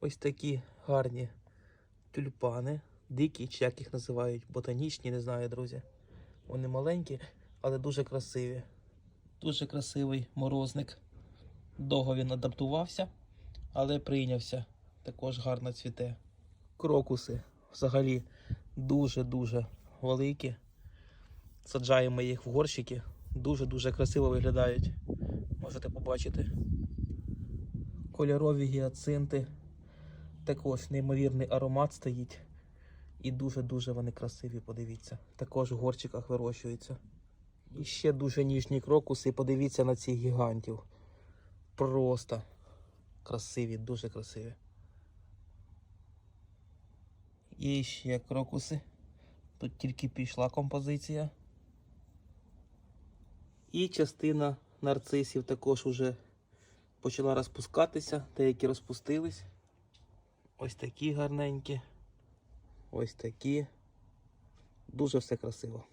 Ось такі гарні тюльпани. Дикі, чи як їх називають, ботанічні, не знаю, друзі. Вони маленькі, але дуже красиві. Дуже красивий морозник. Довго він адаптувався, але прийнявся. Також гарно цвіте. Крокуси взагалі дуже-дуже великі. Саджаємо їх в горщики. Дуже-дуже красиво виглядають. Можете побачити. Кольорові гіацинти. Також неймовірний аромат стоїть. І дуже-дуже вони красиві, подивіться. Також в горчиках вирощуються. І ще дуже ніжні крокуси. Подивіться на цих гігантів. Просто красиві, дуже красиві. І ще крокуси. Тут тільки пішла композиція. І частина нарцисів також уже почала розпускатися, деякі розпустились. Ось такі гарненькі. Ось такі. Дуже все красиво.